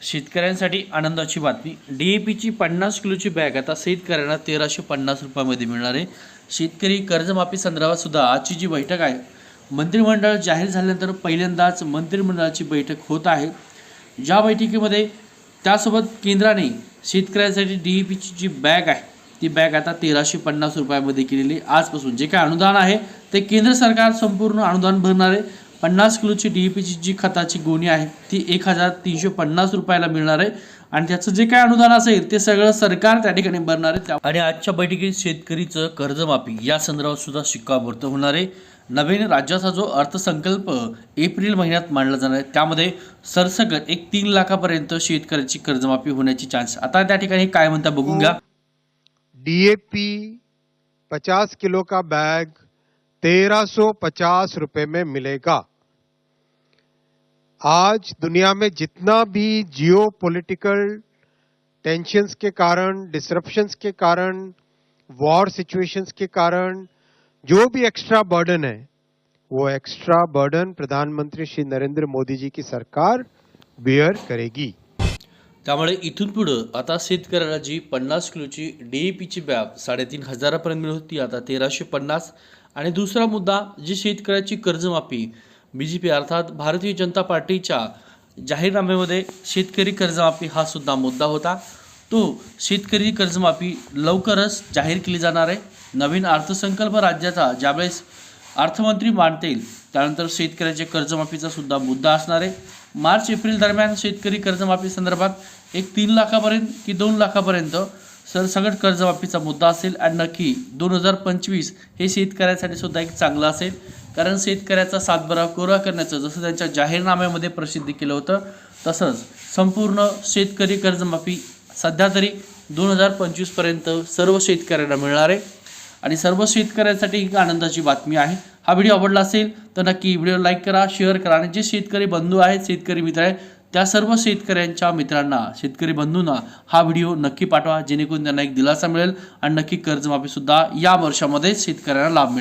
शेतकऱ्यांसाठी आनंदाची बातमी. डी ए पीची पन्नास किलोची बॅग आता शेतकऱ्यांना तेराशे पन्नास रुपयामध्ये मिळणार आहे. शेतकरी कर्जमाफी संदर्भात सुद्धा आजची जी बैठक आहे मंत्रिमंडळ जाहीर झाल्यानंतर पहिल्यांदाच मंत्रिमंडळाची बैठक होत आहे. ज्या बैठकीमध्ये त्यासोबत केंद्राने शेतकऱ्यांसाठी डी ई पीची जी बॅग आहे ती बॅग आता तेराशे पन्नास रुपयामध्ये केलेली आजपासून जे काय अनुदान आहे ते केंद्र सरकार संपूर्ण अनुदान भरणार आहे. पन्नास किलोची डी ई पीची जी खताची गोणी आहे ती एक हजार तीनशे पन्नास रुपयाला मिळणार आहे. आणि त्याचं जे काय अनुदान असेल ते सगळं सरकार त्या ठिकाणी भरणार आहे. त्या- आणि आजच्या बैठकीत शेतकरीचं कर्जमाफी या संदर्भात सुद्धा शिक्कामोर्तब होणार आहे. नवीन राज्याचा जो अर्थसंकल्प एप्रिल महिन्यात मांडला जाणार आहे त्यामध्ये सरसकट एक तीन लाखापर्यंत शेतकऱ्याची कर्जमाफी होण्याची चान्स आता त्या ठिकाणी काय म्हणता बघून घ्या. डीएपी 50 किलो का बैग 1350 रुपए में मिलेगा। आज दुनिया में जितना भी जियो पोलिटिकल टेंशंस के कारण डिसरप्शंस के कारण वॉर सिचुएशंस के कारण, जो भी एक्स्ट्रा बर्डन है, वो एक्स्ट्रा बर्डन प्रधानमंत्री श्री नरेंद्र मोदी जी की सरकार बियर करेगी। त्यामुळे इथून पुढं आता शेतकऱ्याला जी पन्नास किलोची डी ए पीची बॅग साडेतीन हजारापर्यंत मिळत होती. आता तेराशे पन्नास. आणि दुसरा मुद्दा, जी शेतकऱ्याची कर्जमाफी बी जे पी अर्थात भारतीय जनता पार्टीच्या जाहीरनाम्यामध्ये शेतकरी कर्जमाफी हा सुद्धा मुद्दा होता. तो शेतकरी कर्जमाफी लवकरच जाहीर केली जाणार आहे. नवीन अर्थसंकल्प राज्याचा ज्यावेळेस अर्थमंत्री मांडतील त्यानंतर शेतकऱ्याचे कर्जमाफीचा सुद्धा मुद्दा असणार आहे. मार्च एप्रिल दरम्यान शेतकरी कर्जमाफी संदर्भात एक तीन लाखापर्यंत की दोन लाखापर्यंत सरसगट कर्जमाफीचा मुद्दा असेल. आणि नक्की दोन हजार पंचवीस हे शेतकऱ्यासाठी सुद्धा एक चांगलं असेल. कारण शेतकऱ्याचा सातबारा कोरा करण्याचं जसं त्यांच्या जाहीरनाम्यामध्ये प्रसिद्ध केलं होतं तसंच संपूर्ण शेतकरी कर्जमाफी सध्या तरी दोन हजार पंचवीसपर्यंत सर्व शेतकऱ्यांना मिळणार आहे. आणि सर्व शेतकऱ्यांसाठी एक आनंदाची बातमी आहे. हा व्हिडिओ आवडला असेल तर नक्की व्हिडिओ लाईक करा शेअर करा. आणि जे शेतकरी बंधू आहेत शेतकरी मित्र आहेत त्या सर्व शेतकऱ्यांच्या मित्रांना शेतकरी बंधूंना हा व्हिडिओ नक्की पाठवा. जेणेकरून त्यांना एक दिलासा मिळेल आणि नक्की कर्जमाफीसुद्धा या वर्षामध्ये शेतकऱ्यांना लाभ मिळेल.